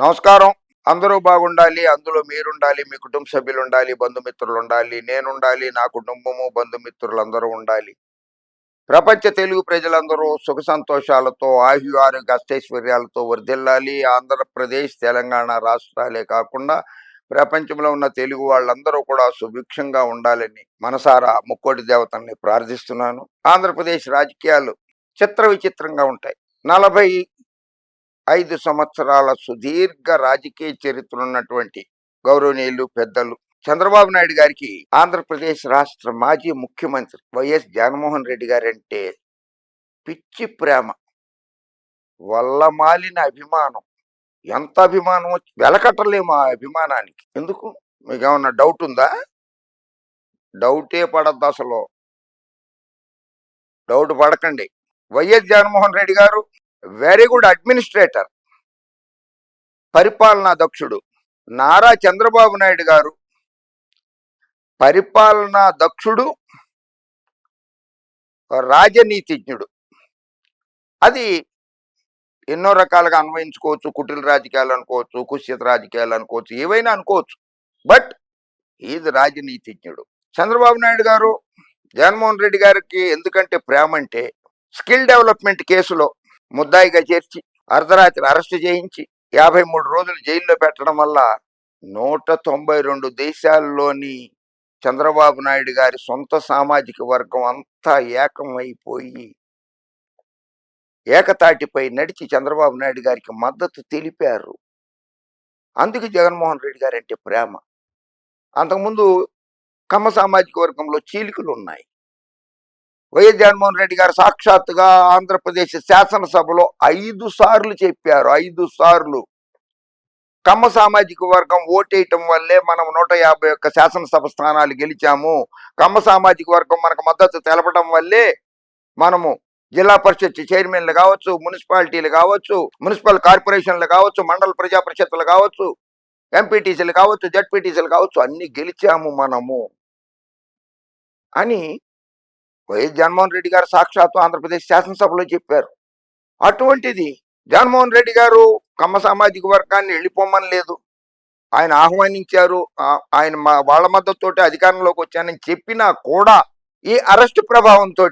నమస్కారం. అందరూ బాగుండాలి అందులో మీరుండాలి మీ కుటుంబ సభ్యులు ఉండాలి బంధుమిత్రులు ఉండాలి నేనుండాలి నా కుటుంబము బంధుమిత్రులు అందరూ ఉండాలి. ప్రపంచ తెలుగు ప్రజలందరూ సుఖ సంతోషాలతో ఆయు అష్టైశ్వర్యాలతో వర్ధిల్లాలి. ఆంధ్రప్రదేశ్ తెలంగాణ రాష్ట్రాలే కాకుండా ప్రపంచంలో ఉన్న తెలుగు వాళ్ళందరూ కూడా సుభిక్షంగా ఉండాలని మనసారా ముక్కోటి దేవతల్ని ప్రార్థిస్తున్నాను. ఆంధ్రప్రదేశ్ రాజకీయాలు చిత్ర విచిత్రంగా ఉంటాయి. నలభై ఐదు సంవత్సరాల సుదీర్ఘ రాజకీయ చరిత్ర ఉన్నటువంటి గౌరవనీయులు పెద్దలు చంద్రబాబు నాయుడు గారికి ఆంధ్రప్రదేశ్ రాష్ట్ర మాజీ ముఖ్యమంత్రి వైఎస్ జగన్మోహన్ రెడ్డి గారంటే పిచ్చి ప్రేమ వల్లమాలిన అభిమానం. ఎంత అభిమానం వెలకట్టలేము ఆ అభిమానానికి. ఎందుకు? మీకు ఏమన్నా డౌట్ ఉందా డౌటే పడద్దు అసలు. డౌట్ పడకండి. వైఎస్ జగన్మోహన్ రెడ్డి గారు వెరీ గుడ్ అడ్మినిస్ట్రేటర్ పరిపాలనా దక్షుడు. నారా చంద్రబాబు నాయుడు గారు పరిపాలనా దక్షుడు రాజనీతిజ్ఞుడు. అది ఎన్నో రకాలుగా అన్వయించుకోవచ్చు. కుటిల రాజకీయాలు అనుకోవచ్చు కుశ్యత రాజకీయాలు అనుకోవచ్చు ఏవైనా అనుకోవచ్చు. బట్ ఈజ్ రాజనీతిజ్ఞుడు. చంద్రబాబు నాయుడు గారు జగన్మోహన్ రెడ్డి గారికి ఎందుకంటే ప్రేమ అంటే స్కిల్ డెవలప్మెంట్ కేసులో ముద్దాయిగా చేర్చి అర్ధరాత్రి అరెస్టు చేయించి యాభై మూడు రోజులు జైల్లో పెట్టడం వల్ల నూట తొంభై రెండు దేశాల్లోని చంద్రబాబు నాయుడు గారి సొంత సామాజిక వర్గం అంతా ఏకమైపోయి ఏకతాటిపై నడిచి చంద్రబాబు నాయుడు గారికి మద్దతు తెలిపారు. అందుకు జగన్మోహన్ రెడ్డి గారంటే ప్రేమ. అంతకుముందు కమ్మ సామాజిక వర్గంలో చీలికలు ఉన్నాయి వైఎస్ జగన్మోహన్ రెడ్డి గారు సాక్షాత్తుగా ఆంధ్రప్రదేశ్ శాసనసభలో ఐదు సార్లు చెప్పారు ఐదు సార్లు. కమ్మ సామాజిక వర్గం ఓటేయటం వల్లే మనం నూట యాభై ఒక్క శాసనసభ స్థానాలు గెలిచాము. కమ్మ సామాజిక వర్గం మనకు మద్దతు తెలపడం వల్లే మనము జిల్లా పరిషత్ చైర్మన్లు కావచ్చు మున్సిపాలిటీలు కావచ్చు మున్సిపల్ కార్పొరేషన్లు కావచ్చు మండల ప్రజా పరిషత్తులు కావచ్చు ఎంపీటీసీలు కావచ్చు జడ్పీటీసీలు కావచ్చు అన్ని గెలిచాము మనము. అని వైఎస్ జగన్మోహన్ రెడ్డి గారు సాక్షాత్తు ఆంధ్రప్రదేశ్ శాసనసభలో చెప్పారు. అటువంటిది జగన్మోహన్ రెడ్డి గారు కమ్మ సామాజిక వర్గాన్ని వెళ్ళిపోమని లేదు. ఆయన ఆహ్వానించారు. ఆయన మా వాళ్ళ మద్దతుతోటి అధికారంలోకి వచ్చానని చెప్పినా కూడా ఈ అరెస్ట్ ప్రభావంతో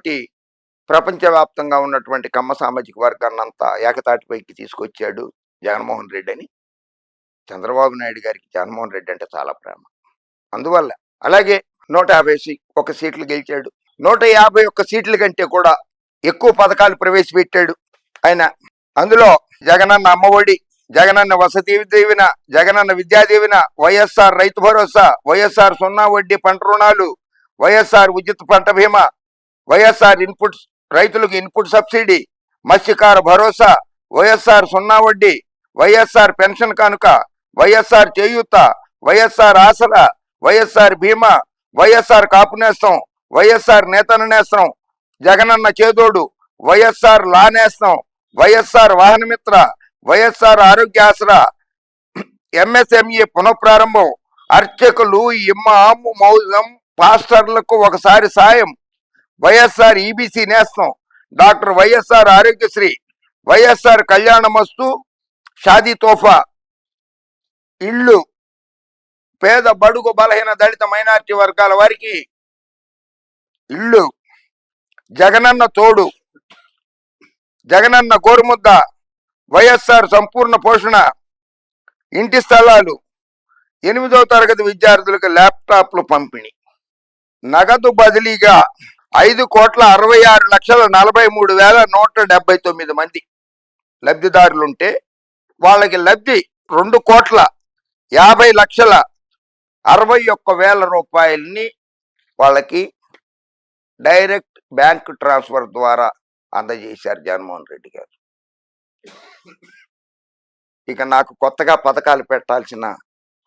ప్రపంచవ్యాప్తంగా ఉన్నటువంటి కమ్మ సామాజిక వర్గాన్ని అంతా ఏకతాటిపైకి తీసుకొచ్చాడు జగన్మోహన్ రెడ్డి అని. చంద్రబాబు నాయుడు గారికి జగన్మోహన్ రెడ్డి అంటే చాలా ప్రేమ. అందువల్ల అలాగే నూట యాభై ఒక సీట్లు గెలిచాడు. నూట యాభై ఒక్క సీట్ల కంటే కూడా ఎక్కువ పథకాలు ప్రవేశపెట్టాడు ఆయన. అందులో జగనన్న అమ్మఒడి జగనన్న వసతి దీవెన జగనన్న విద్యా దీవెన వైఎస్ఆర్ రైతు భరోసా వైఎస్ఆర్ సున్నా వడ్డీ పంట రుణాలు వైఎస్ఆర్ ఉచిత పంట బీమా వైఎస్ఆర్ ఇన్పుట్ రైతులకు ఇన్పుట్ సబ్సిడీ మత్స్యకార భరోసా వైఎస్ఆర్ సున్నా వడ్డీ వైఎస్ఆర్ పెన్షన్ కానుక వైఎస్ఆర్ చేయూత వైఎస్ఆర్ ఆసరా వైఎస్ఆర్ బీమా వైఎస్ఆర్ కాపునేస్తాం వైఎస్ఆర్ నేతన నేస్తాం. జగనన్న చేదోడు వైఎస్ఆర్ లా నేస్తాం వైఎస్ఆర్ వాహనమిత్ర వైఎస్ఆర్ ఆరోగ్య ఆసరా ఎంఎస్ఎంఈ పునఃప్రారంభం అర్చకులు ఇమ్మాము మౌజం పాస్టర్లకు ఒకసారి సాయం. వైఎస్ఆర్ ఈబీసీ నేస్తం. డాక్టర్ వైఎస్ఆర్ ఆరోగ్యశ్రీ వైఎస్ఆర్ కళ్యాణమస్తు షాదీ తోఫా. ఇళ్ళు పేద బడుగు బలహీన దళిత మైనారిటీ వర్గాల వారికి ఇల్లు. జగనన్న తోడు. జగనన్న గోరుముద్ద. వైఎస్ఆర్ సంపూర్ణ పోషణ. ఇంటి స్థలాలు. ఎనిమిదవ తరగతి విద్యార్థులకు ల్యాప్టాప్లు పంపిణీ. నగదు బదిలీగా ఐదు కోట్ల అరవై ఆరు లక్షల నలభై మూడు వేల నూట డెబ్బై తొమ్మిది మంది లబ్ధిదారులుంటే వాళ్ళకి లబ్ధి రెండు కోట్ల యాభై లక్షల అరవై ఒక్క వేల రూపాయలని వాళ్ళకి డైరెక్ట్ బ్యాంక్ ట్రాన్స్ఫర్ ద్వారా అందజేశారు జగన్మోహన్ రెడ్డి గారు. ఇక నాకు కొత్తగా పథకాలు పెట్టాల్సిన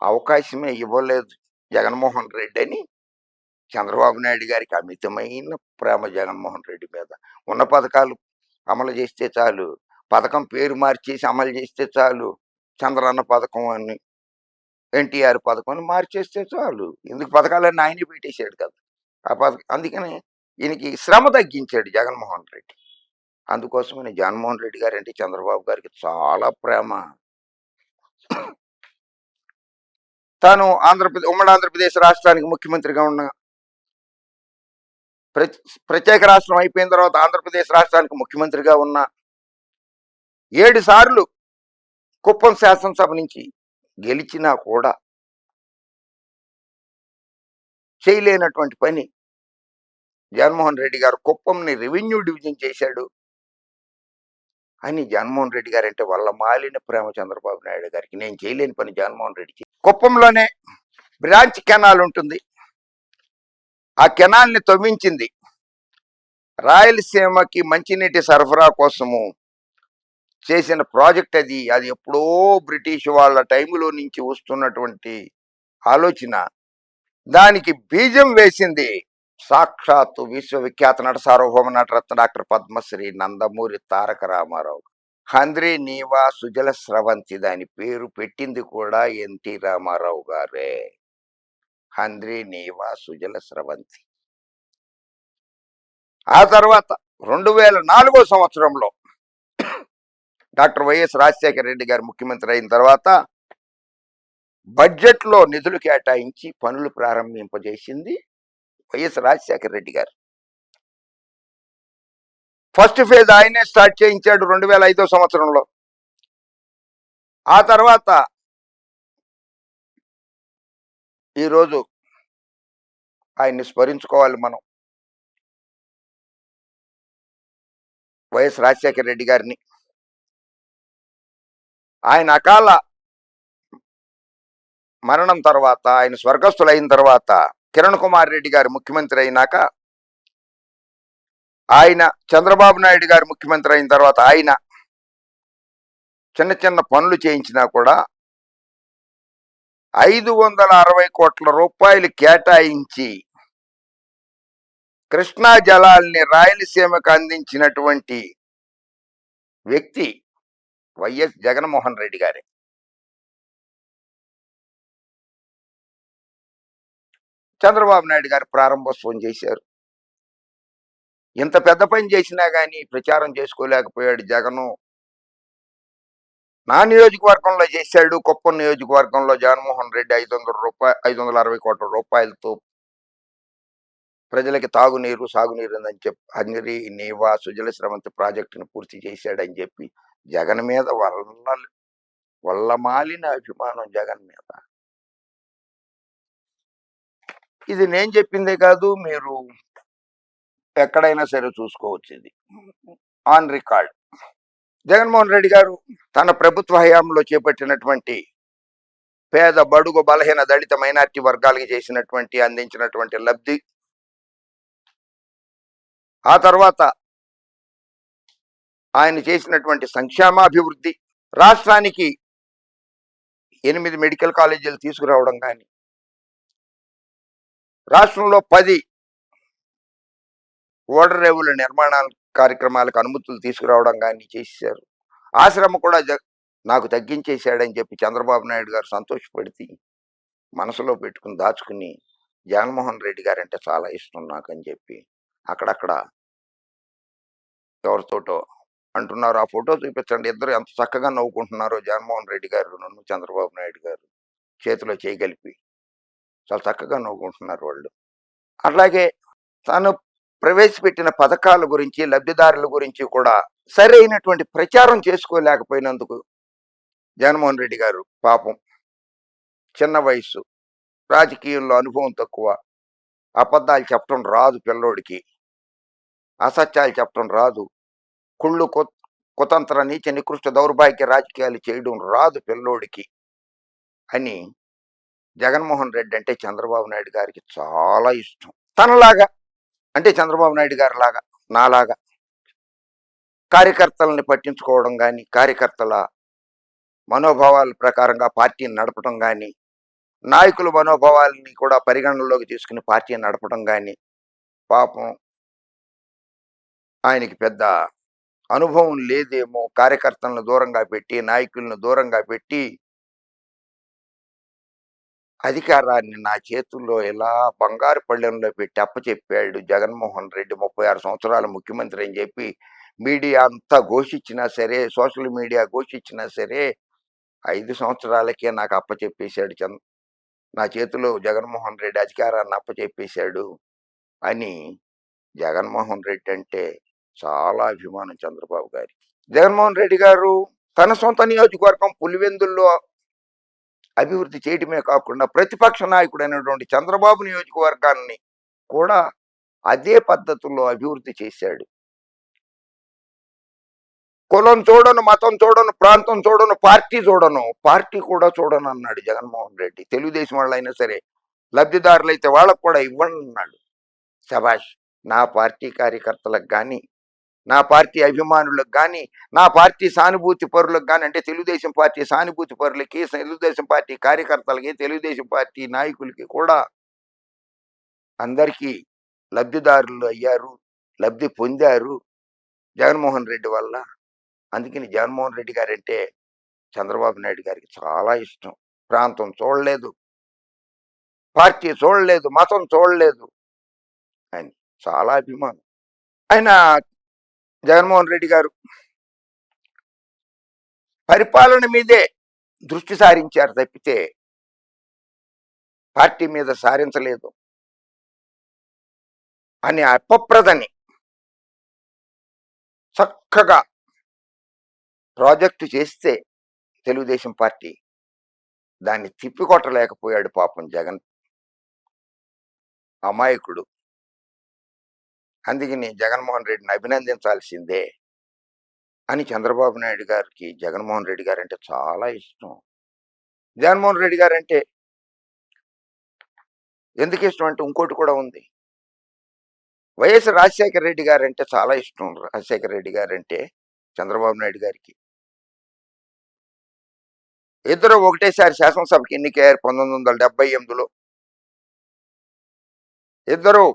అవకాశమే ఇవ్వలేదు జగన్మోహన్ రెడ్డి అని చంద్రబాబు నాయుడు గారికి అమితమైన ప్రేమ జగన్మోహన్ రెడ్డి మీద. ఉన్న పథకాలు అమలు చేస్తే చాలు పథకం పేరు మార్చేసి అమలు చేస్తే చాలు చంద్రన్న పథకం అని ఎన్టీఆర్ పథకం అని మార్చేస్తే చాలు. ఎందుకు పథకాలన్నీ ఆయనే పెట్టేశాడు కదా. ఆ పథకం అందుకని ఈయనకి శ్రమ తగ్గించాడు జగన్మోహన్ రెడ్డి. అందుకోసమని జగన్మోహన్ రెడ్డి గారు అంటే చంద్రబాబు గారికి చాలా ప్రేమ. తాను ఆంధ్రప్రదేశ్ ఉమ్మడి ఆంధ్రప్రదేశ్ రాష్ట్రానికి ముఖ్యమంత్రిగా ఉన్న ప్ర- ప్రత్యేక రాష్ట్రం అయిపోయిన తర్వాత ఆంధ్రప్రదేశ్ రాష్ట్రానికి ముఖ్యమంత్రిగా ఉన్న ఏడు సార్లు కుప్పం శాసనసభ నుంచి గెలిచినా కూడా చేయలేనటువంటి పని జగన్మోహన్ రెడ్డి గారు కుప్పంని రెవెన్యూ డివిజన్ చేశాడు. అని జగన్మోహన్ రెడ్డి గారు అంటే వాళ్ళ మాలిన ప్రేమ చంద్రబాబు నాయుడు గారికి నేను చేయలేని పని జగన్మోహన్ రెడ్డికి కుప్పంలోనే బ్రాంచ్ కెనాల్ ఉంటుంది. ఆ కెనాల్ని తవ్వించింది. రాయలసీమకి మంచినీటి సరఫరా కోసము చేసిన ప్రాజెక్ట్ అది. అది ఎప్పుడో బ్రిటిష్ వాళ్ళ టైంలో నుంచి వస్తున్నటువంటి ఆలోచన. దానికి బీజం వేసింది. సాక్షాత్తు విశ్వవిఖ్యాత నట సార్వభౌమ నటరత్న డాక్టర్ పద్మశ్రీ నందమూరి తారక రామారావు. హంద్రి నీవా సుజల స్రవంతి దాని పేరు పెట్టింది కూడా ఎన్టీ రామారావు గారే. హంద్రి నీవా సుజల స్రవంతి. ఆ తర్వాత రెండు వేల నాలుగో సంవత్సరంలో డాక్టర్ వైఎస్ రాజశేఖర రెడ్డి గారు ముఖ్యమంత్రి అయిన తర్వాత బడ్జెట్లో నిధులు కేటాయించి పనులు ప్రారంభింపజేసింది వైఎస్ రాజశేఖర రెడ్డి గారు. ఫస్ట్ ఫేజ్ ఆయనే స్టార్ట్ చేయించాడు రెండు వేల ఐదో సంవత్సరంలో. ఆ తర్వాత ఈరోజు ఆయన్ని స్మరించుకోవాలి మనం. వైఎస్ రాజశేఖర రెడ్డి గారిని. ఆయన అకాల మరణం తర్వాత ఆయన స్వర్గస్థులైన తర్వాత కిరణ్ కుమార్ రెడ్డి గారు ముఖ్యమంత్రి అయినాక ఆయన చంద్రబాబు నాయుడు గారు ముఖ్యమంత్రి అయిన తర్వాత ఆయన చిన్న చిన్న పనులు చేయించినా కూడా ఐదు వందల అరవై కోట్ల రూపాయలు కేటాయించి కృష్ణా జలాల్ని రాయలసీమకు అందించినటువంటి వ్యక్తి వైఎస్ జగన్మోహన్ రెడ్డి గారే. చంద్రబాబు నాయుడు గారు ప్రారంభోత్సవం చేశారు. ఇంత పెద్ద పని చేసినా కానీ ప్రచారం చేసుకోలేకపోయాడు జగను. నా నియోజకవర్గంలో చేశాడు కుప్పం నియోజకవర్గంలో జగన్మోహన్ రెడ్డి ఐదు వందల రూపాయ ఐదు వందల అరవై కోట్ల రూపాయలతో ప్రజలకి తాగునీరు సాగునీరు ఉందని చెప్పి అన్ని నీవా సుజల శ్రవంతి ప్రాజెక్టును పూర్తి చేశాడని చెప్పి జగన్ మీద వల్ల వల్ల మాలిన అభిమానం జగన్ మీద. ఇది నేను చెప్పిందే కాదు మీరు ఎక్కడైనా సరే చూసుకోవచ్చు ఇది. On record. జగన్మోహన్ రెడ్డి గారు తన ప్రభుత్వ హయాంలో చేపట్టినటువంటి పేద బడుగు బలహీన దళిత మైనార్టీ వర్గాలకి చేసినటువంటి అందించినటువంటి లబ్ధి. ఆ తర్వాత ఆయన చేసినటువంటి సంక్షేమాభివృద్ధి రాష్ట్రానికి ఎనిమిది మెడికల్ కాలేజీలు తీసుకురావడం కానీ రాష్ట్రంలో పది ఓడరేవుల నిర్మాణాల కార్యక్రమాలకు అనుమతులు తీసుకురావడం కానీ చేశారు. ఆశ్రమ కూడా జ- నాకు తగ్గించేశాడని చెప్పి చంద్రబాబు నాయుడు గారు సంతోషపడితే మనసులో పెట్టుకుని దాచుకుని జగన్మోహన్ రెడ్డి గారు అంటే చాలా ఇష్టం నాకు అని చెప్పి అక్కడక్కడ ఎవరితోటో అంటున్నారు. ఆ ఫోటో చూపించండి. ఇద్దరు ఎంత చక్కగా నవ్వుకుంటున్నారో జగన్మోహన్ రెడ్డి గారు నన్ను చంద్రబాబు నాయుడు గారు. చేతిలో చేయగలిపి చాలా చక్కగా నవ్వుకుంటున్నారు వాళ్ళు. అట్లాగే తాను ప్రవేశపెట్టిన పథకాల గురించి లబ్ధిదారుల గురించి కూడా సరైనటువంటి ప్రచారం చేసుకోలేకపోయినందుకు జగన్మోహన్ రెడ్డి గారు పాపం చిన్న వయస్సు రాజకీయంలో అనుభవం తక్కువ అబద్ధాలు చెప్పడం రాదు పిల్లోడికి అసత్యాలు చెప్పడం రాదు కుళ్ళు కుతంత్ర నీచ నికృష్ట దౌర్భాగ్య రాజకీయాలు చేయడం రాదు పిల్లోడికి అని జగన్మోహన్ రెడ్డి అంటే చంద్రబాబు నాయుడు గారికి చాలా ఇష్టం. తనలాగా అంటే చంద్రబాబు నాయుడు గారి లాగా నాలాగా. కార్యకర్తలని పట్టించుకోవడం కానీ కార్యకర్తల మనోభావాల ప్రకారంగా పార్టీని నడపడం కానీ నాయకుల మనోభావాలని కూడా పరిగణనలోకి తీసుకుని పార్టీని నడపడం కానీ పాపం ఆయనకి పెద్ద అనుభవం లేదేమో. కార్యకర్తలను దూరంగా పెట్టి నాయకులను దూరంగా పెట్టి అధికారాన్ని నా చేతుల్లో ఎలా బంగారు పళ్ళెంలో పెట్టి అప్పచెప్పాడు జగన్మోహన్ రెడ్డి ముప్పై ఆరు సంవత్సరాల ముఖ్యమంత్రి అని చెప్పి మీడియా అంతా ఘోషించినా సరే సోషల్ మీడియా ఘోషించినా సరే ఐదు సంవత్సరాలకే నాకు అప్పచెప్పేశాడు చంద్ర నా చేతిలో జగన్మోహన్ రెడ్డి అధికారాన్ని అప్పచెప్పేశాడు అని జగన్మోహన్ రెడ్డి అంటే చాలా అభిమానం చంద్రబాబు గారికి జగన్మోహన్ రెడ్డి గారు తన సొంత నియోజకవర్గం పులివెందుల్లో అభివృద్ధి చేయటమే కాకుండా ప్రతిపక్ష నాయకుడైనటువంటి చంద్రబాబు నియోజకవర్గాన్ని కూడా అదే పద్ధతుల్లో అభివృద్ధి చేశాడు. కులం చూడను మతం చూడను ప్రాంతం చూడను పార్టీ చూడను పార్టీ కూడా చూడను అన్నాడు జగన్మోహన్ రెడ్డి. తెలుగుదేశం వాళ్ళు అయినా సరే లబ్ధిదారులు అయితే వాళ్ళకు కూడా ఇవ్వండి అన్నాడు. శభాష్ నా పార్టీ కార్యకర్తలకు కానీ నా పార్టీ అభిమానులకు కానీ నా పార్టీ సానుభూతి పరులకు కానీ అంటే తెలుగుదేశం పార్టీ సానుభూతి పరులకి తెలుగుదేశం పార్టీ కార్యకర్తలకి తెలుగుదేశం పార్టీ నాయకులకి కూడా అందరికీ లబ్ధిదారులు అయ్యారు లబ్ధి పొందారు జగన్మోహన్ రెడ్డి వల్ల. అందుకని జగన్మోహన్ రెడ్డి గారంటే చంద్రబాబు నాయుడు గారికి చాలా ఇష్టం. ప్రాంతం చూడలేదు. పార్టీ చూడలేదు. మతం చూడలేదు. ఆయన చాలా అభిమానం ఆయన జగన్మోహన్ రెడ్డి గారు పరిపాలన మీదే దృష్టి సారించారు తప్పితే పార్టీ మీద సారించలేదు. అని అపప్రదని చక్కగా ప్రాజెక్టు చేస్తే తెలుగుదేశం పార్టీ దాన్ని తిప్పికొట్టలేకపోయాడు పాపం జగన్. అమాయకుడు. అందుకని జగన్మోహన్ రెడ్డిని అభినందించాల్సిందే అని చంద్రబాబు నాయుడు గారికి జగన్మోహన్ రెడ్డి గారు అంటే చాలా ఇష్టం. జగన్మోహన్ రెడ్డి గారు అంటే ఎందుకు ఇష్టం అంటే ఇంకోటి కూడా ఉంది. వైఎస్ రాజశేఖర రెడ్డి గారు అంటే చాలా ఇష్టం రాజశేఖర రెడ్డి గారు అంటే చంద్రబాబు నాయుడు గారికి. ఇద్దరు ఒకటేసారి శాసనసభకి ఎన్నికయ్యారు పంతొమ్మిది వందల డెబ్బై ఎనిమిదిలో. ఇద్దరు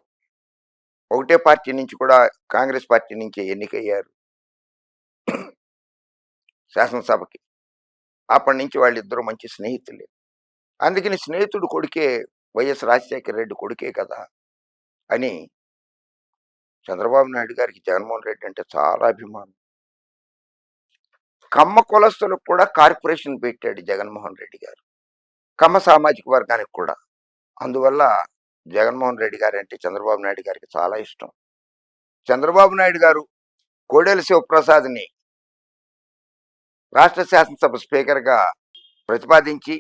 ఒకటే పార్టీ నుంచి కూడా కాంగ్రెస్ పార్టీ నుంచి ఎన్నికయ్యారు. శాసనసభకి. అప్పటి నుంచి వాళ్ళిద్దరూ మంచి స్నేహితులే. అందుకని స్నేహితుడు కొడుకే వైఎస్ రాజశేఖర రెడ్డి కొడుకే కదా అని చంద్రబాబు నాయుడు గారికి జగన్మోహన్ రెడ్డి అంటే చాలా అభిమానం. కమ్మ కులస్తులకు కూడా కార్పొరేషన్ పెట్టాడు జగన్మోహన్ రెడ్డి గారు. కమ్మ సామాజిక వర్గానికి కూడా. అందువల్ల జగన్మోహన్ రెడ్డి గారు అంటే చంద్రబాబు నాయుడు గారికి చాలా ఇష్టం. చంద్రబాబు నాయుడు గారు కోడెల శివప్రసాద్ని రాష్ట్ర శాసనసభ స్పీకర్గా ప్రతిపాదించి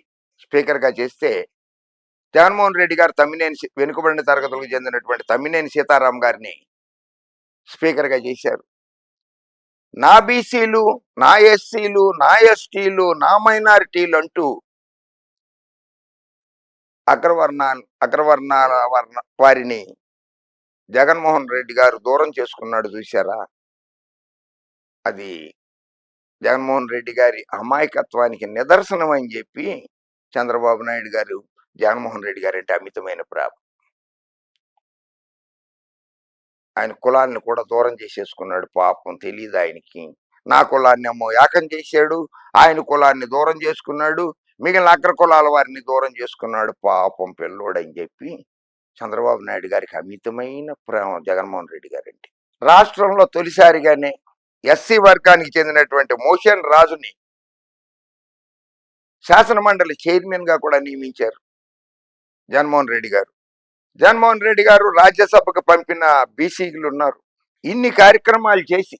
స్పీకర్గా చేస్తే జగన్మోహన్ రెడ్డి గారు తమ్మినేని వెనుకబడిన తరగతులకు చెందినటువంటి తమ్మినేని సీతారాం గారిని స్పీకర్గా చేశారు. నా బీసీలు నా ఎస్సీలు నా ఎస్టీలు నా మైనారిటీలు అంటూ అగ్రవర్ణ అగ్రవర్ణాల వర్ణ వారిని జగన్మోహన్ రెడ్డి గారు దూరం చేసుకున్నాడు చూశారా? అది జగన్మోహన్ రెడ్డి గారి అమాయకత్వానికి నిదర్శనం అని చెప్పి చంద్రబాబు నాయుడు గారు జగన్మోహన్ రెడ్డి గారు అంటే అమితమైన ప్రేమ. ఆయన కులాన్ని కూడా దూరం చేసేసుకున్నాడు పాపం తెలియదు ఆయనకి. నా కులాన్ని అమ్మో ఏకం చేశాడు ఆయన కులాన్ని దూరం చేసుకున్నాడు మిగిలిన అగ్ర కులాల వారిని దూరం చేసుకున్నాడు పాపం పిల్లోడని చెప్పి చంద్రబాబు నాయుడు గారికి అమితమైన ప్రేమ జగన్మోహన్ రెడ్డి గారండి. రాష్ట్రంలో తొలిసారిగానే ఎస్సీ వర్గానికి చెందినటువంటి మోషన్ రాజుని శాసన మండలి చైర్మన్గా కూడా నియమించారు జగన్మోహన్ రెడ్డి గారు. జగన్మోహన్ రెడ్డి గారు రాజ్యసభకు పంపిన బీసీలు ఉన్నారు. ఇన్ని కార్యక్రమాలు చేసి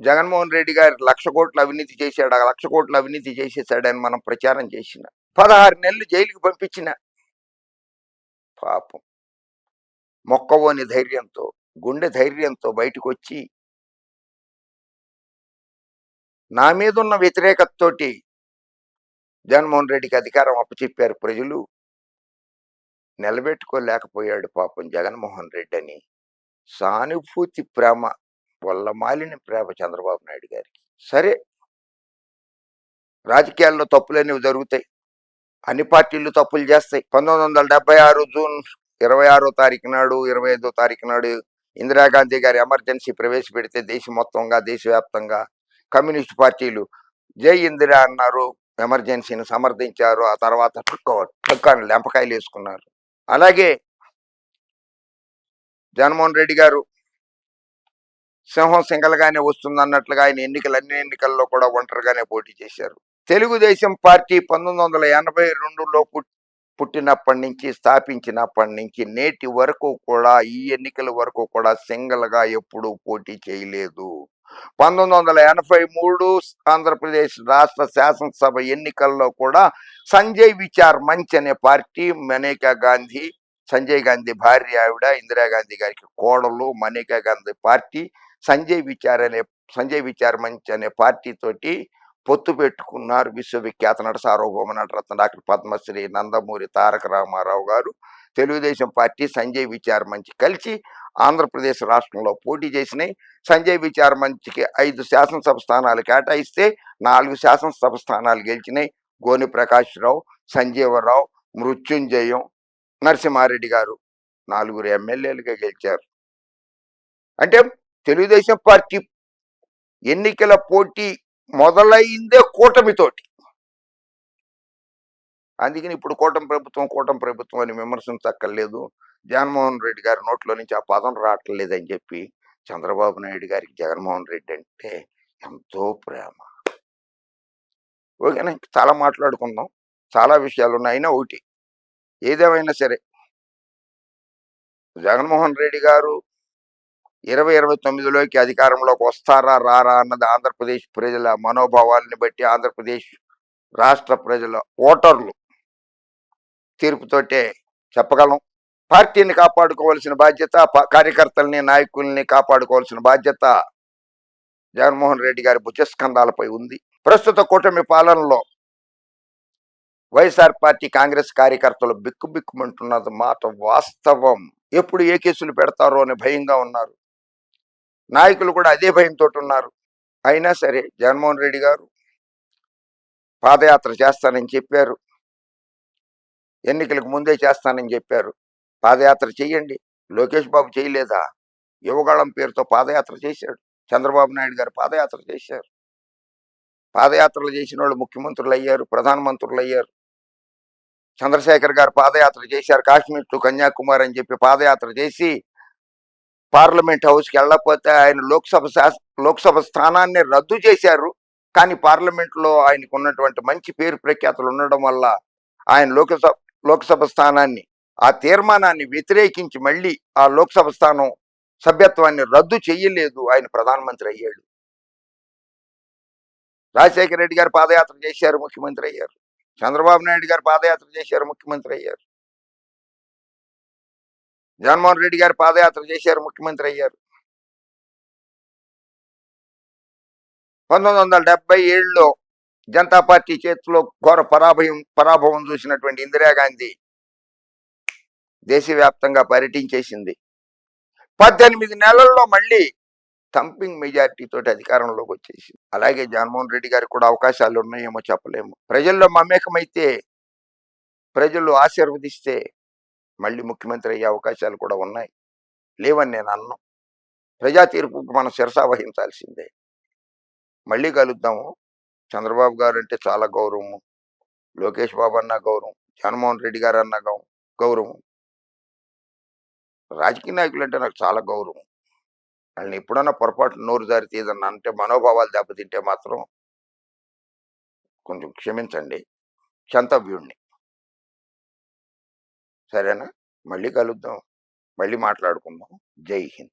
జగన్మోహన్ రెడ్డి గారు లక్ష కోట్ల అవినీతి చేశాడు. ఆ లక్ష కోట్ల అవినీతి చేసేసాడని మనం ప్రచారం చేసిన పదహారు నెలలు జైలుకి పంపించిన పాపం. మొక్కవోని ధైర్యంతో గుండె ధైర్యంతో బయటకు వచ్చి నా మీద ఉన్న వ్యతిరేకతతోటి జగన్మోహన్ రెడ్డికి అధికారం అప్పచెప్పారు ప్రజలు. నిలబెట్టుకోలేకపోయాడు పాపం జగన్మోహన్ రెడ్డి అని సానుభూతి ప్రేమ వల్ల మాలిన ప్రేమ చంద్రబాబు నాయుడు గారికి. సరే. రాజకీయాల్లో తప్పులనేవి జరుగుతాయి. అన్ని పార్టీలు తప్పులు చేస్తాయి. పంతొమ్మిది వందల డెబ్బై ఆరు జూన్ ఇరవై ఆరో తారీఖు నాడు ఇరవై ఐదో తారీఖు నాడు ఇందిరాగాంధీ గారి ఎమర్జెన్సీ ప్రవేశపెడితే దేశం మొత్తంగా దేశవ్యాప్తంగా కమ్యూనిస్ట్ పార్టీలు జై ఇందిరా అన్నారు. ఎమర్జెన్సీని సమర్థించారు. ఆ తర్వాత టుక్కాను లెంపకాయలు వేసుకున్నారు అలాగే జగన్మోహన్ రెడ్డి గారు సింహం సింగల్గానే వస్తుంది అన్నట్లుగా ఆయన ఎన్నికలు అన్ని ఎన్నికల్లో కూడా ఒంటరిగానే పోటీ చేశారు. తెలుగుదేశం పార్టీ పంతొమ్మిది వందల ఎనభై రెండులో పుట్టినప్పటి నుంచి స్థాపించినప్పటి నుంచి నేటి వరకు కూడా ఈ ఎన్నికల వరకు కూడా సింగల్గా ఎప్పుడూ పోటీ చేయలేదు. పంతొమ్మిది వందల ఎనభై మూడు ఆంధ్రప్రదేశ్ రాష్ట్ర శాసనసభ ఎన్నికల్లో కూడా సంజయ్ విచార్ మంచ్ అనే పార్టీ మనేకా గాంధీ సంజయ్ గాంధీ భార్య ఆవిడ ఇందిరాగాంధీ గారికి కోడలు మనేకా గాంధీ పార్టీ సంజయ్ విచార్ అనే సంజయ్ విచార్ మంచి అనే పార్టీతోటి పొత్తు పెట్టుకున్నారు విశ్వవిఖ్యాత నట సార్వభౌమ నటరత్న డాక్టర్ పద్మశ్రీ నందమూరి తారక రామారావు గారు. తెలుగుదేశం పార్టీ సంజయ్ విచార్ మంచి కలిసి ఆంధ్రప్రదేశ్ రాష్ట్రంలో పోటీ చేసినాయి. సంజయ్ విచార్ మంచికి ఐదు శాసనసభ స్థానాలు కేటాయిస్తే నాలుగు శాసనసభ స్థానాలు గెలిచినాయి. గోని ప్రకాశ్రావు సంజీవరావు మృత్యుంజయం నరసింహారెడ్డి గారు నాలుగురు ఎమ్మెల్యేలుగా గెలిచారు. అంటే తెలుగుదేశం పార్టీ ఎన్నికల పోటీ మొదలైందే కూటమితోటి. అందుకని ఇప్పుడు కూటమి ప్రభుత్వం కూటమి ప్రభుత్వం అని విమర్శించక్కర్లేదు జగన్మోహన్ రెడ్డి గారి నోట్లో నుంచి ఆ పదం రావట్లేదని చెప్పి చంద్రబాబు నాయుడు గారికి జగన్మోహన్ రెడ్డి అంటే ఎంతో ప్రేమ. ఓకేనా? ఇంక చాలా మాట్లాడుకుందాం. చాలా విషయాలు ఉన్నాయి. ఒకటి. ఏదేమైనా సరే. జగన్మోహన్ రెడ్డి గారు ఇరవై ఇరవై తొమ్మిదిలోకి అధికారంలోకి వస్తారా రారా అన్నది ఆంధ్రప్రదేశ్ ప్రజల మనోభావాల్ని బట్టి ఆంధ్రప్రదేశ్ రాష్ట్ర ప్రజల ఓటర్లు తీర్పుతోటే చెప్పగలం. పార్టీని కాపాడుకోవాల్సిన బాధ్యత కార్యకర్తల్ని నాయకుల్ని కాపాడుకోవాల్సిన బాధ్యత జగన్మోహన్ రెడ్డి గారి భుజస్కంధాలపై ఉంది. ప్రస్తుత కూటమి పాలనలో వైఎస్ఆర్ పార్టీ కాంగ్రెస్ కార్యకర్తలు బిక్కుబిక్కుమంటున్నది మాట వాస్తవం. ఎప్పుడు ఏ కేసులు పెడతారో అని భయంగా ఉన్నారు. నాయకులు కూడా అదే భయంతో ఉన్నారు అయినా సరే జగన్మోహన్ రెడ్డి గారు పాదయాత్ర చేస్తానని చెప్పారు. ఎన్నికలకు ముందే చేస్తానని చెప్పారు. పాదయాత్ర చేయండి. లోకేష్ బాబు చేయలేదా? యువగాళం పేరుతో పాదయాత్ర చేశాడు. చంద్రబాబు నాయుడు గారు పాదయాత్ర చేశారు. పాదయాత్రలు చేసిన వాళ్ళు ముఖ్యమంత్రులు అయ్యారు ప్రధానమంత్రులు అయ్యారు. చంద్రశేఖర్ గారు పాదయాత్ర చేశారు. కాశ్మీర్ టు కన్యాకుమారి అని చెప్పి పాదయాత్ర చేసి పార్లమెంట్ హౌస్కి వెళ్ళకపోతే ఆయన లోక్సభ లోక్సభ స్థానాన్ని రద్దు చేశారు. కానీ పార్లమెంట్లో ఆయనకు ఉన్నటువంటి మంచి పేరు ప్రఖ్యాతులు ఉండడం వల్ల ఆయన లోకసభ లోక్సభ స్థానాన్ని ఆ తీర్మానాన్ని వ్యతిరేకించి మళ్ళీ ఆ లోక్సభ స్థానం సభ్యత్వాన్ని రద్దు చేయలేదు ఆయన ప్రధానమంత్రి అయ్యాడు. రాజశేఖర రెడ్డి గారు పాదయాత్ర చేశారు ముఖ్యమంత్రి అయ్యారు. చంద్రబాబు నాయుడు గారు పాదయాత్ర చేశారు ముఖ్యమంత్రి అయ్యారు. జగన్మోహన్ రెడ్డి గారు పాదయాత్ర చేశారు ముఖ్యమంత్రి అయ్యారు. పంతొమ్మిది వందల డెబ్బై ఏడులో జనతా పార్టీ చేతిలో ఘోర పరాభయం పరాభవం చూసినటువంటి ఇందిరాగాంధీ దేశవ్యాప్తంగా పర్యటించేసింది. పద్దెనిమిది నెలల్లో మళ్ళీ థంపింగ్ మెజార్టీతో తోటి అధికారంలోకి వచ్చేసింది. అలాగే జగన్మోహన్ రెడ్డి గారికి కూడా అవకాశాలు ఉన్నాయేమో చెప్పలేము. ప్రజల్లో మమేకమైతే ప్రజలు ఆశీర్వదిస్తే మళ్ళీ ముఖ్యమంత్రి అయ్యే అవకాశాలు కూడా ఉన్నాయి. లేవని నేను అన్నం. ప్రజా తీర్పుకు మనం శిరస వహించాల్సిందే. మళ్ళీ కలుద్దాము. చంద్రబాబు గారు అంటే చాలా గౌరవము. లోకేష్ బాబు అన్న గౌరవం. జగన్మోహన్ రెడ్డి గారు అన్న గౌ- గౌరవం. రాజకీయ నాయకులు అంటే నాకు చాలా గౌరవం. వాళ్ళని ఎప్పుడన్నా పొరపాటు నోరు జారి తీదన్నా అంటే మనోభావాలు దెబ్బతింటే మాత్రం కొంచెం క్షమించండి. క్షంతవ్యుణ్ణి. సరేనా? మళ్ళీ కలుద్దాం. మళ్ళీ మాట్లాడుకుందాం. జై హింద్.